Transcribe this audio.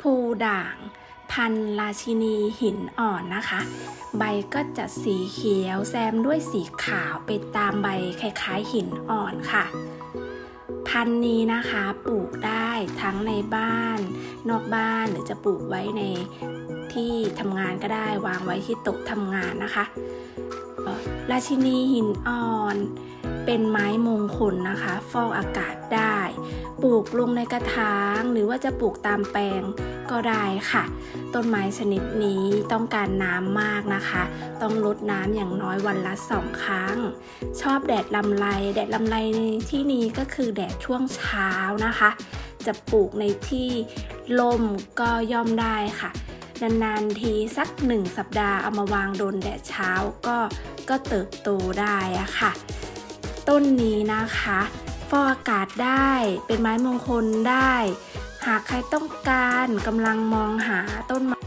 ภูด่าง พันราชินีหินอ่อนนะคะ ใบก็จะสีเขียวแซมด้วยสีขาวไปตามใบคล้ายๆหินอ่อนค่ะ พันนี้นะคะปลูกได้ทั้งในบ้าน นอกบ้านหรือจะปลูกไว้ในที่ทำงานก็ได้วางไว้ที่โต๊ะทำงานนะคะ ราชินีหินอ่อน เป็นไม้มงคลนะคะฟอกอากาศได้ ปลูกลงในกระถางหรือว่าจะปลูกตามแปลงก็ได้ค่ะ ต้นไม้ชนิดนี้ต้องการน้ำมากนะคะ ต้องลดน้ำอย่างน้อยวันละสองครั้ง ชอบแดดลำไร แดดลำไรในที่นี้ก็คือแดดช่วงเช้านะคะ จะปลูกในที่ลมก็ย่อมได้ค่ะนานๆทีสักหนึ่งสัปดาห์เอามาวางโดนแดดเช้าก็ก็เติบโตได้อะค่ะ นนี้นะคะฟอกอากาศได้เป็นไม้มงคลได้ หากใครต้องการกำลังมองหาต้นไม้